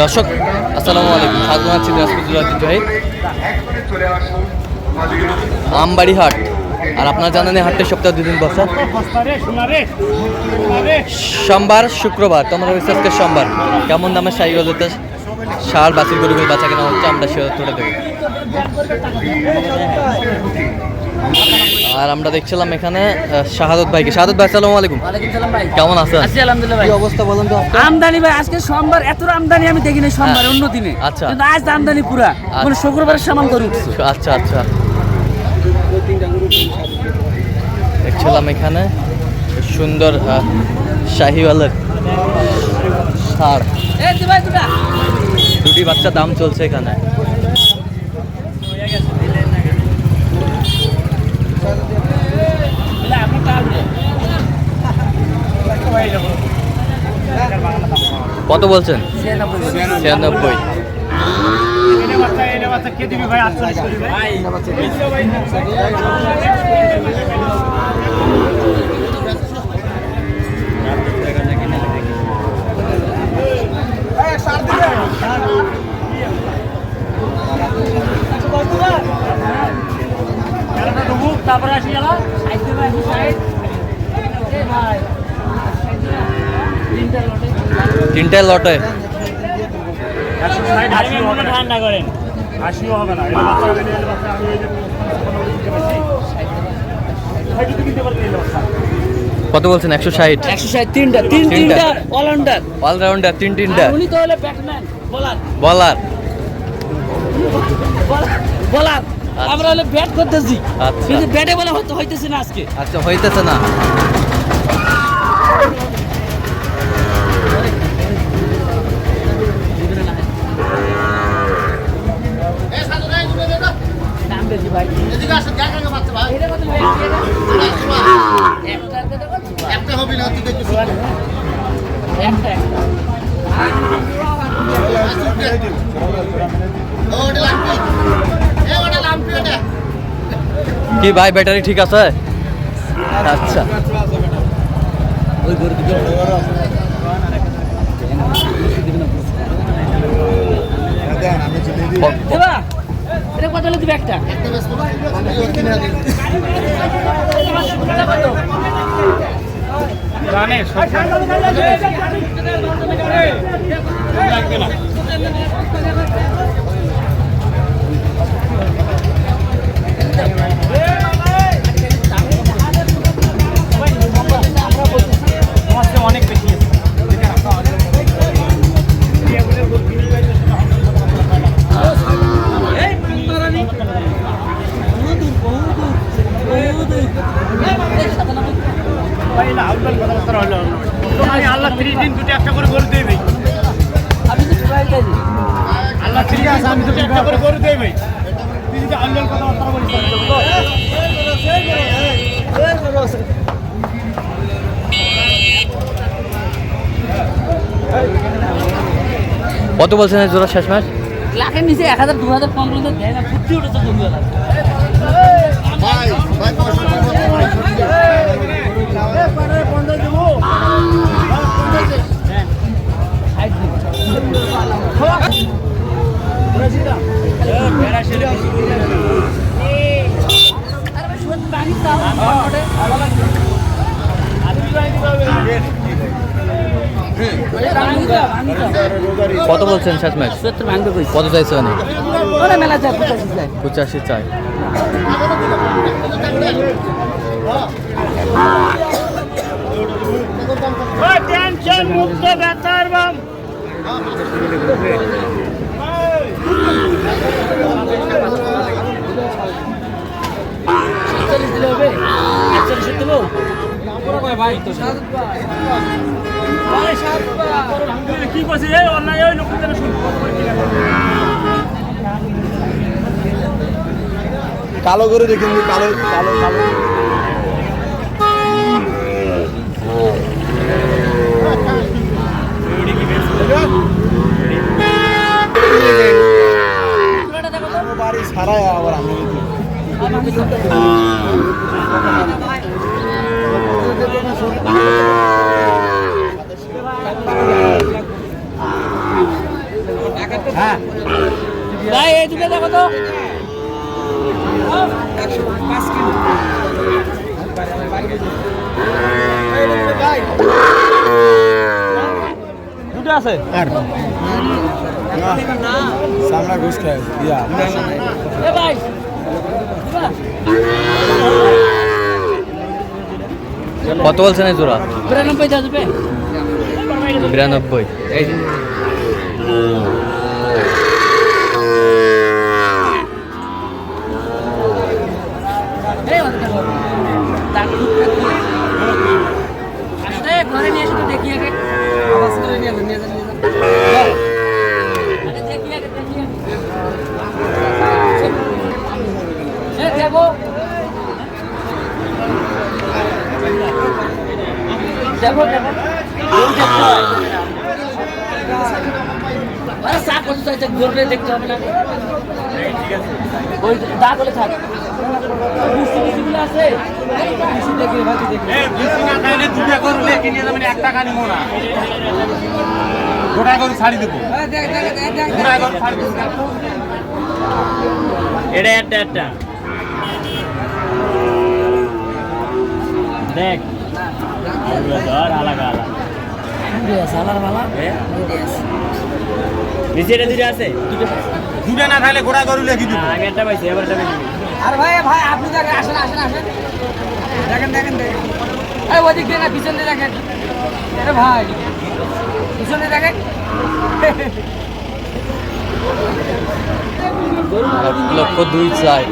দর্শক, আসসালামু আলাইকুম। স্বাগত আছি দিনাজপুর ঐতিহ্যবাহী আমবাড়ি হাট। আর আপনারা জানেন হাটটা সপ্তাহে দুদিন বসে। সোমবার, শুক্রবার। তোমরা হয়েছে আজকে সোমবার। কেমন দামে গজতে সার বাছুর গরুগুলো বাচ্চা কেনা হচ্ছে আমরা সে তুলে দেবো। আর আমরা দেখছিলাম এখানে শাহাদত ভাইকে। শাহাদত ভাই আসসালামু আলাইকুম। ভাই। কেমন আছেন? আছি আলহামদুলিল্লাহ ভাই। অবস্থা বলেন তো? আমদানি ভাই আজকে সোমবার এত আমদানি আমি দেখিনি সোমবার হ্যাঁ। অন্য দিনে। আচ্ছা। কিন্তু আজ আমদানি পুরা। মানে শুক্রবারের সামান করে উঠছে। আচ্ছা আচ্ছা। দেখছিলাম এখানে সুন্দর শাহিওয়ালের সার দুটা বাচ্চা দাম চলছে এখানে। কত বলছেন? ছিয়ানব্বই। তারপরে তিনটায় লটে। ঠান্ডা করেন আশিও হবে না। কত বলছেন? একশো ষাট। একশো ষাট তিনটা তিন তিনটা। তিনটা অলরাউন্ডার অলরাউন্ডার তিন তিনটা। উনি তো হলে ব্যাটম্যান বলার বলার বলার আমরা হলে ব্যাট করতেছি। আচ্ছা। কিন্তু ব্যাটে বলে হয়তো হইতেছে না আজকে। আচ্ছা হইতেছে না। ভাই। একটা হবে না একটা কি ভাই ব্যাটারি ঠিক আছে? আচ্ছা। ক- দেবা এটা কত হলে দিবে একটা এটা জানে, লাগবে না। সমাজে ঠিক আছে আমি দুটো একটা করে গরু দেই ভাই। তুই যদি আল্লাহ কথাবার্তা বলিস কত বলছেন জোড়া শেষ ম্যাচ লাখের নিচে এক হাজার দু হাজার পনেরো দেয় না ফুটতে উঠেছে কত বলছেন শেষ ম্যাচ? কত চাইছে অনেক পঁচাশি চাই কি অন্যায় ওই কালো করে দেখুন কালো কালো কালো। বাড়ি সারাই আবার আমি। হ্যাঁ ভাই এই দুটো দেখো তো দুটো আছে আর সামনা ঘুষ খায় দিয়া এ ভাই কত বলছেন এই জোড়া বিরানব্বই হাজার রুপে বিরানব্বই এই যে এই ওদের দেখো। তার দুধটা কি? আসলে ঘরে নিয়ে এসে তো দেখি আগে আওয়াজ করে নিয়ে যান, নিয়ে যান, নিয়ে যান। আরে দেখি আগে, দেখি আগে। এ, দেখো। দেখো, দেখো। ওই দেখতে হয়। দেখতে হবে না গোটা ছাড়ি দেবো এটা একটা দেখ। ধর আলাদা। বালা নিচে এটা দুটো আছে? দুটো দুটা না খাইলে গোটা গরু লেখি দেবো আগে একটা পাইছি এবার একটা পাইছি। আর ভাই ভাই আপনি দেখেন আসেন আসেন আসেন। দেখেন দেখেন দেখেন। এই ওদিক দিয়ে না পিছন দিয়ে দেখেন। আরে ভাই পিছন দিয়ে দেখেন। এক লক্ষ দুই চাই।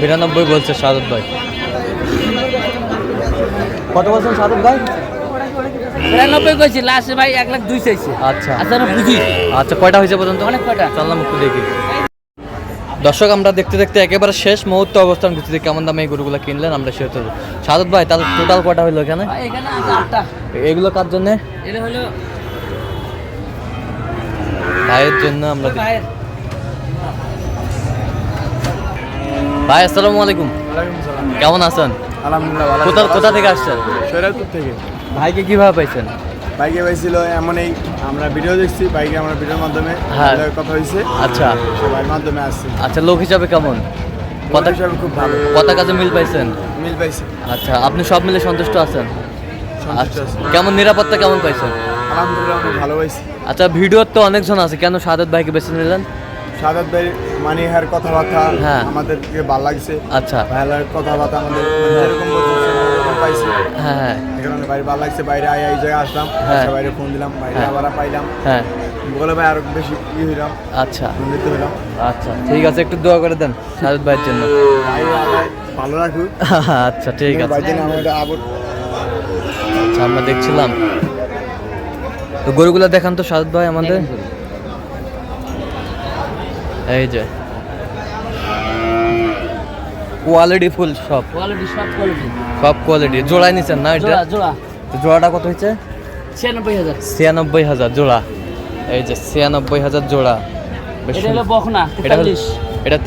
বিরানব্বই বলছে সাদত ভাই। কত বলছেন সাদত ভাই? কইছি লাস্টে ভাই এক লাখ দুই চাইছে। আচ্ছা। আচ্ছা বুঝি। আচ্ছা কয়টা হয়েছে পর্যন্ত? অনেক কয়টা। চললাম একটু দেখি। দর্শক আমরা দেখতে দেখতে একেবারে শেষ মুহূর্তে অবস্থান করছি কেমন দামে এই গরুগুলো কিনলেন আমরা সে সাদত ভাই তাহলে টোটাল কয়টা হইল এখানে? এগুলো কার জন্য? ভাইয়ের জন্য আমরা ভাই আসসালামু আলাইকুম। কেমন আছেন? আলহামদুলিল্লাহ কোথা কোথা থেকে আসছেন? থেকে। ভাইকে কীভাবে পাইছেন? বাইকে পাইছিল এমন এই আমরা ভিডিও দেখছি বাইকে আমরা ভিডিওর মাধ্যমে হ্যাঁ। কথা হয়েছে আচ্ছা। সবার মাধ্যমে আসছে। আচ্ছা লোক হিসাবে কেমন? কথা হিসাবে খুব ভালো। কথা কাজে মিল পাইছেন? মিল পাইছি। আচ্ছা আপনি সব মিলে সন্তুষ্ট আছেন? আচ্ছা কেমন নিরাপত্তা কেমন পাইছেন? আলহামদুলিল্লাহ ভালো পাইছি আচ্ছা ভিডিওর তো অনেকজন আছে কেন সাদত ভাইকে বেছে নিলেন? সাদাত ভাই মানে হ্যার কথাবার্তা হ্যাঁ। আমাদেরকে ভালো লাগছে। আচ্ছা। ভাইয়ার কথাবার্তা আমাদের সেরকম পাইছি। হ্যাঁ। কারণে বাইরে ভালো লাগছে বাইরে আয় এই জায়গায় আসলাম হ্যাঁ। বাইরে ফোন দিলাম বাইরে হ্যাঁ। আবার পাইলাম। হ্যাঁ। বলে ভাই আরও বেশি ই হইলাম আচ্ছা। আনন্দিত হইলাম। আচ্ছা ঠিক আছে একটু দোয়া করে দেন সাদত ভাইয়ের জন্য। ভালো রাখুক। আচ্ছা ঠিক আছে। আচ্ছা আমরা দেখছিলাম। তো গরুগুলো দেখান তো সাদত ভাই আমাদের। এই যে। কোয়ালিটি ফুল সব কোয়ালিটি সব কোয়ালিটি সব কোয়ালিটি জোড়াই নিছেন না এটা? জোড়া জোড়া। জোড়াটা কত হয়েছে? ছিয়ানব্বই হাজার। ছিয়ানব্বই হাজার জোড়া। এই যে ছিয়ানব্বই হাজার জোড়া। এটা হলো তেতাল্লিশ। এটা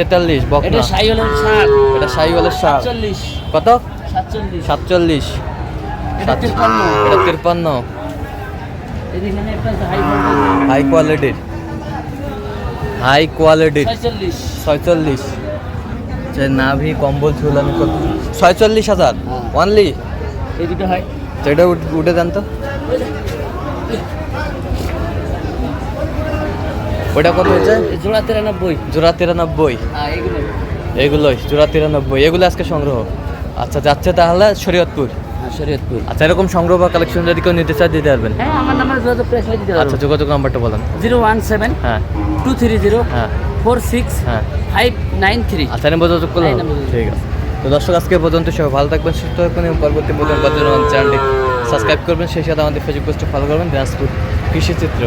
এটা সাই হলো ষাট। এটা সাইওয়ালের সার সাতচল্লিশ। কত? সাতচল্লিশ। সাতচল্লিশ। এটা তিপ্পান্ন। এটা তিরপান্ন হাই হাই কোয়ালিটির হাই কোয়ালিটির ছয়চল্লিশ। ছয়চল্লিশ। যে নাভি কম্বল ঝুলানো কত ছয়চল্লিশ হাজার। অনলি এই দুটো হয়। এটা উঠ- দেন তো। ওটা কত এই জোড়া তিরানব্বই। জোড়া তিরানব্বই। হ্যাঁ এগুলোই জোড়া তিরানব্বই। এগুলো আজকে সংগ্রহ। আচ্ছা যাচ্ছে তাহলে শরীয়তপুর। হ্যাঁ শরীয়তপুর। আচ্ছা এরকম সংগ্রহ বা কালেকশন যদি কেউ নিতে চায় দিতে পারবেন। হ্যাঁ আমার নাম্বার যোগাযোগ দিতে আচ্ছা যোগাযোগ নাম্বারটা বলেন। জিরো ওয়ান সেভেন হ্যাঁ। টু থ্রি জিরো হ্যাঁ। ফোর সিক্স হ্যাঁ। Five nine three. আচ্ছা আমি যোগাযোগ করলাম ঠিক আছে। তো দর্শক আজকে পর্যন্ত সবাই ভালো থাকবেন সুস্থ থাকবেন এবং পরবর্তী পর্যন্ত চ্যানেলটি সাবস্ক্রাইব করবেন। সেই সাথে আমাদের ফেসবুক পোস্টে ফলো করবেন। দিনাজপুর কৃষি চিত্র।